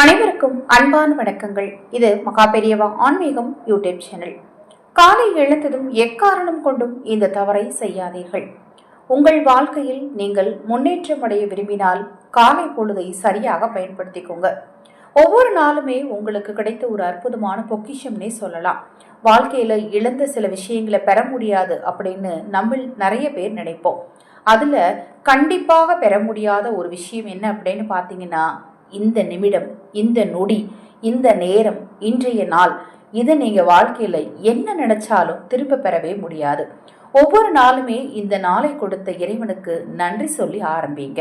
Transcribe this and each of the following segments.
அனைவருக்கும் அன்பான வணக்கங்கள். இது மகாபெரியவா ஆன்மீகம் யூடியூப் சேனல். காலை எழுந்ததும் எக்காரணம் கொண்டும் இந்த தவறை செய்யாதீர்கள். உங்கள் வாழ்க்கையில் நீங்கள் முன்னேற்றம் அடைய விரும்பினால் காலை பொழுதை சரியாக பயன்படுத்திக்கோங்க. ஒவ்வொரு நாளுமே உங்களுக்கு கிடைத்த ஒரு அற்புதமான பொக்கிஷம்னே சொல்லலாம். வாழ்க்கையில இழந்த சில விஷயங்களை பெற முடியாது அப்படின்னு நம்ம நிறைய பேர் நினைப்போம். அதுல கண்டிப்பாக பெற முடியாத ஒரு விஷயம் என்ன அப்படின்னு பார்த்தீங்கன்னா இந்த நிமிடம் இந்த நொடி இந்த நேரம் இன்றைய நாள் இதை நீங்கள் வாழ்க்கையில் என்ன நினைச்சாலும் திரும்ப பெறவே முடியாது. ஒவ்வொரு நாளுமே இந்த நாளை கொடுத்த இறைவனுக்கு நன்றி சொல்லி ஆரம்பிங்க.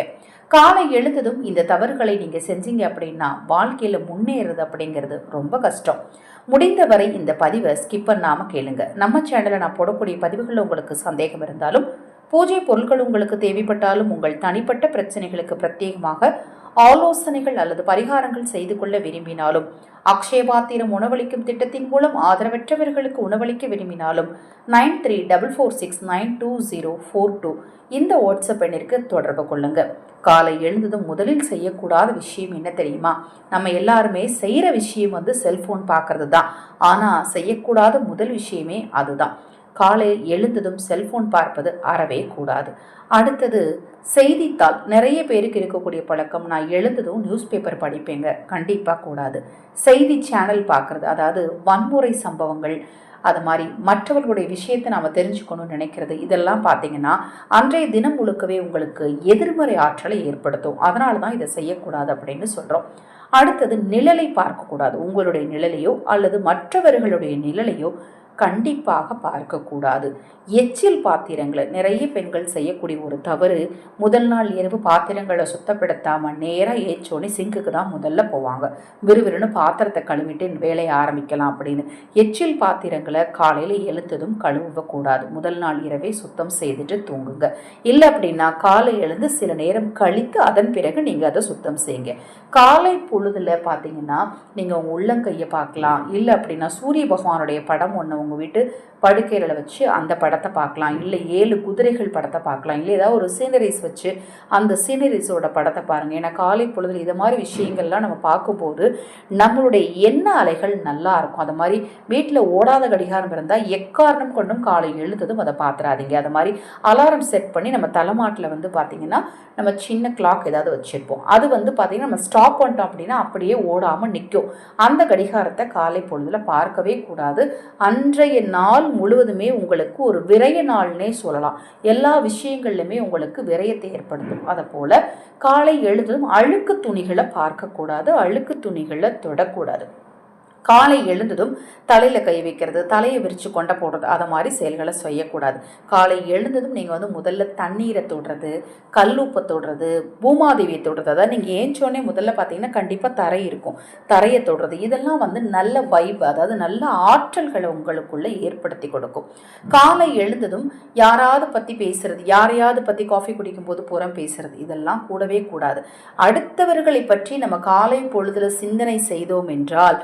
காலை எழுந்ததும் இந்த தவறுகளை நீங்கள் செஞ்சீங்க அப்படின்னா வாழ்க்கையில் முன்னேறுது அப்படிங்கிறது ரொம்ப கஷ்டம். முடிந்தவரை இந்த பதிவை ஸ்கிப் பண்ணாமல் கேளுங்க. நம்ம சேனலில் நான் போடக்கூடிய பதிவுகளில் உங்களுக்கு சந்தேகம் இருந்தாலும் பூஜை பொருட்கள் உங்களுக்கு தேவைப்பட்டாலும் உங்கள் தனிப்பட்ட பிரச்சனைகளுக்கு பிரத்யேகமாக ஆலோசனைகள் அல்லது பரிகாரங்கள் செய்து கொள்ள விரும்பினாலும் அக்ஷயபாத்திரம் உணவளிக்கும் திட்டத்தின் மூலம் ஆதரவற்றவர்களுக்கு உணவளிக்க விரும்பினாலும் nine three double four six nine two zero four two இந்த வாட்ஸ்அப் எண்ணிற்கு தொடர்பு கொள்ளுங்க. காலை எழுந்ததும் முதலில் செய்யக்கூடாத விஷயம் என்ன தெரியுமா? நம்ம எல்லாருமே செய்கிற விஷயம் வந்து செல்ஃபோன் பார்க்கறது தான் ஆனால் செய்யக்கூடாத முதல் விஷயமே அதுதான். காலை எழுந்ததும் செல்போன் பார்ப்பது அறவே கூடாது. அடுத்தது செய்தித்தாள். நிறைய பேருக்கு இருக்கக்கூடிய பழக்கம். நான் எழுந்ததும் நியூஸ் பேப்பர் படிப்பேங்க. கண்டிப்பாக கூடாது. செய்தி சேனல் பார்க்குறது. அதாவது வன்முறை சம்பவங்கள் அது மாதிரி மற்றவர்களுடைய விஷயத்தை நாம் தெரிஞ்சுக்கணும்னு நினைக்கிறது. இதெல்லாம் பார்த்தீங்கன்னா அன்றைய தினம் முழுக்கவே உங்களுக்கு எதிர்மறை ஆற்றலை ஏற்படுத்தும். அதனால தான் இதை செய்யக்கூடாது அப்படின்னு சொல்கிறோம் அடுத்தது நிழலை பார்க்கக்கூடாது. உங்களுடைய நிழலையோ அல்லது மற்றவர்களுடைய நிழலையோ கண்டிப்பாக பார்க்கக்கூடாது. எச்சில் பாத்திரங்களை நிறைய பெண்கள் செய்யக்கூடிய ஒரு தவறு முதல் நாள் இரவு பாத்திரங்களை சுத்தப்படுத்தாமல் நேராக ஏச்சோடனே சிங்குக்கு தான் முதல்ல போவாங்க. விறுவிறுன்னு பாத்திரத்தை கழுவிட்டு வேலையை ஆரம்பிக்கலாம் அப்படின்னு. எச்சில் பாத்திரங்களை காலையில் எழுந்ததும் கழுவக்கூடாது. முதல் நாள் இரவே சுத்தம் செய்துட்டு தூங்குங்க. இல்லை அப்படின்னா காலை எழுந்து சில நேரம் கழித்து அதன் பிறகு நீங்கள் அதை சுத்தம் செய்யுங்க. காலை பொழுதுல பார்த்தீங்கன்னா நீங்கள் உங்கள் உள்ளங்கையை பார்க்கலாம். இல்லை அப்படின்னா சூரிய பகவானுடைய படம் ஒன்று உங்கள் வீட்டு படுக்கையில் வச்சு அந்த படத்தை பார்க்கலாம். இல்லை ஏழு குதிரைகள் படத்தை பார்க்கலாம். இல்லை ஏதாவது ஒரு சீனரிஸ் வச்சு அந்த சீனரிஸோட படத்தை பாருங்கள் ஏன்னா காலை பொழுதில் இது மாதிரி விஷயங்கள்லாம் நம்ம பார்க்கும்போது நம்மளுடைய எண்ண அலைகள் நல்லா இருக்கும். அது மாதிரி வீட்டில் ஓடாத கடிகாரம் இருந்தால் எக்காரணம் கொண்டும் காலை எழுந்ததும் அதை பார்த்துறாதீங்க அது மாதிரி அலாரம் செட் பண்ணி நம்ம தலைமாட்டில் வந்து பார்த்திங்கன்னா நம்ம சின்ன கிளாக் ஏதாவது வச்சுருப்போம். அது வந்து பார்த்திங்கன்னா நம்ம ஸ்டாப் பண்ணிட்டோம் அப்படின்னா அப்படியே ஓடாமல் நிற்கும் அந்த கடிகாரத்தை காலை பொழுதில் பார்க்கவே கூடாது. அன்றைய நாள் முழுவதுமே உங்களுக்கு ஒரு விரய நாள்னே சொல்லலாம். எல்லா விஷயங்கள்லையுமே உங்களுக்கு விரயத்தை ஏற்படுத்தும். அதை போல் காலை எழுந்ததும் அழுக்கு துணிகளை பார்க்கக்கூடாது அழுக்கு துணிகளை தொடக்கூடாது. காலை எழுந்ததும் தலையில் கை வைக்கிறது தலையை விரித்து கொண்ட போடுறது அதை மாதிரி செயல்களை செய்யக்கூடாது. காலை எழுந்ததும் நீங்கள் வந்து முதல்ல தண்ணீரை தொடுறது கல்லூப்பை தொடுறது பூமாதேவியை தொடுறது. அதாவது நீங்கள் ஏஞ்சோடனே முதல்ல பார்த்தீங்கன்னா கண்டிப்பாக தரை இருக்கும். தரையை தொடுறது. இதெல்லாம் வந்து நல்ல வைப் அதாவது நல்ல ஆற்றல்களை உங்களுக்குள்ளே ஏற்படுத்தி கொடுக்கும். காலை எழுந்ததும் யாராவது பற்றி பேசுறது யாரையாவது பற்றி காஃபி குடிக்கும்போது புறம் பேசுறது இதெல்லாம் கூடவே கூடாது. அடுத்தவர்களை பற்றி நம்ம காலை பொழுதில் சிந்தனை செய்தோம் என்றால்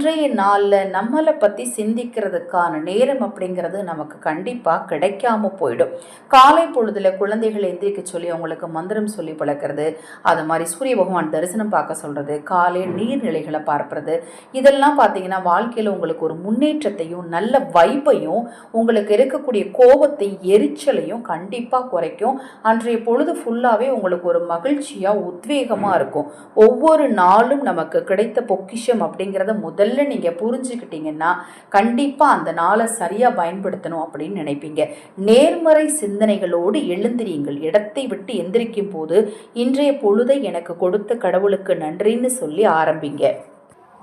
அன்றைய நாளில் நம்மளை பற்றி சிந்திக்கிறதுக்கான நேரம் அப்படிங்கிறது நமக்கு கண்டிப்பாக கிடைக்காம போயிடும். காலை பொழுதில் குழந்தைகளை எந்திரிக்க சொல்லி அவங்களுக்கு மந்திரம் சொல்லி பழக்கிறது அது மாதிரி சூரிய பகவான் தரிசனம் பார்க்க சொல்கிறது காலை நீர்நிலைகளை பார்ப்பது இதெல்லாம் பார்த்தீங்கன்னா வாழ்க்கையில் உங்களுக்கு ஒரு முன்னேற்றத்தையும் நல்ல வைப்பையும் உங்களுக்கு இருக்கக்கூடிய கோபத்தை எரிச்சலையும் கண்டிப்பாக குறைக்கும். அன்றைய பொழுது ஃபுல்லாகவே உங்களுக்கு ஒரு மகிழ்ச்சியாக உத்வேகமாக இருக்கும். ஒவ்வொரு நாளும் நமக்கு கிடைத்த பொக்கிஷம் அப்படிங்கிறத முதல்ல நீங்கள் புரிஞ்சுக்கிட்டீங்கன்னா கண்டிப்பாக அந்த நாளை சரியாக பயன்படுத்தணும் அப்படின்னு நினைப்பீங்க. நேர்மறை சிந்தனைகளோடு எழுந்திரியுங்கள் இடத்தை விட்டு எந்திரிக்கும் போது இன்றைய பொழுதை எனக்கு கொடுத்த கடவுளுக்கு நன்றின்னு சொல்லி ஆரம்பிங்க.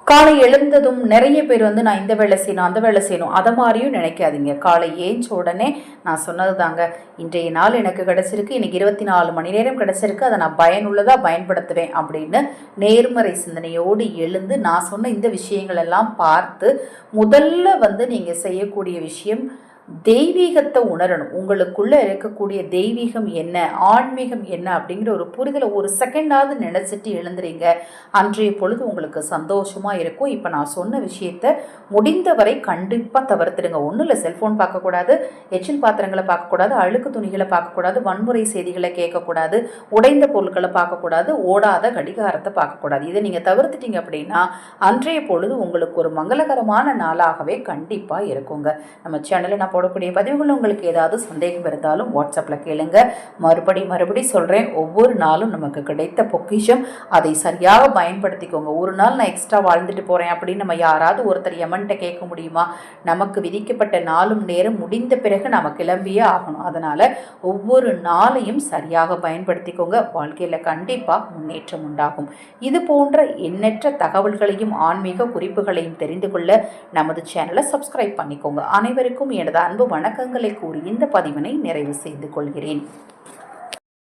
காலை எழுந்ததும் நிறைய பேர் வந்து நான் இந்த வேலை செய்யணும் அந்த வேலை செய்யணும். அதை மாதிரியும் நினைக்காதீங்க. காலை ஏஞ்ச உடனே நான் சொன்னது தாங்க இன்றைய நாள் எனக்கு கிடச்சிருக்கு. இன்றைக்கி இருபத்தி நாலு மணி நேரம் கிடச்சிருக்கு. அதை நான் பயனுள்ளதாக பயன்படுத்துவேன். அப்படின்னு நேர்மறை சிந்தனையோடு எழுந்து நான் சொன்ன இந்த விஷயங்கள் எல்லாம் பார்த்து முதல்ல வந்து நீங்கள் செய்யக்கூடிய விஷயம் தெய்வீகத்தை உணரணும். உங்களுக்குள்ளே இருக்கக்கூடிய தெய்வீகம் என்ன ஆன்மீகம் என்ன அப்படிங்கிற ஒரு புரிதலை ஒரு செகண்டாவது நினச்சிட்டு எழுந்துறீங்க. அன்றைய பொழுது உங்களுக்கு சந்தோஷமாக இருக்கும். இப்போ நான் சொன்ன விஷயத்த முடிந்தவரை கண்டிப்பாக தவிர்த்துடுங்க. ஒன்றும் இல்லை செல்ஃபோன் பார்க்கக்கூடாது எச்சில் பாத்திரங்களை பார்க்கக்கூடாது அழுக்கு துணிகளை பார்க்கக்கூடாது வன்முறை செய்திகளை கேட்கக்கூடாது உடைந்த பொருட்களை பார்க்கக்கூடாது ஓடாத கடிகாரத்தை பார்க்கக்கூடாது. இதை நீங்கள் தவிர்த்துட்டீங்க அப்படின்னா அன்றைய பொழுது உங்களுக்கு ஒரு மங்களகரமான நாளாகவே கண்டிப்பாக இருக்குங்க. நம்ம சேனலில் நான் போடக்கூடிய பதிவுகள் உங்களுக்கு ஏதாவது சந்தேகம் இருந்தாலும் வாட்ஸ்அப்பில் கேளுங்க. மறுபடி மறுபடி சொல்கிறேன் ஒவ்வொரு நாளும் நமக்கு கிடைத்த பொக்கிஷம். அதை சரியாக பயன்படுத்திக்கோங்க. ஒரு நாள் நான் எக்ஸ்ட்ரா வாழ்ந்துட்டு போகிறேன் அப்படின்னு நம்ம யாராவது ஒருத்தர் எமன்ட்ட கேட்க முடியுமா? நமக்கு விதிக்கப்பட்ட நாளும் நேரம் முடிந்த பிறகு நம்ம கிளம்பியே ஆகணும். அதனால் ஒவ்வொரு நாளையும் சரியாக பயன்படுத்திக்கோங்க. வாழ்க்கையில் கண்டிப்பாக முன்னேற்றம் உண்டாகும். இது போன்ற எண்ணற்ற தகவல்களையும் ஆன்மீக குறிப்புகளையும் தெரிந்து கொள்ள நமது சேனலை சப்ஸ்கிரைப் பண்ணிக்கோங்க. அனைவருக்கும் எனது அன்பு வணக்கங்களை கூறி இந்த பதிவினை நிறைவு செய்து கொள்கிறேன்.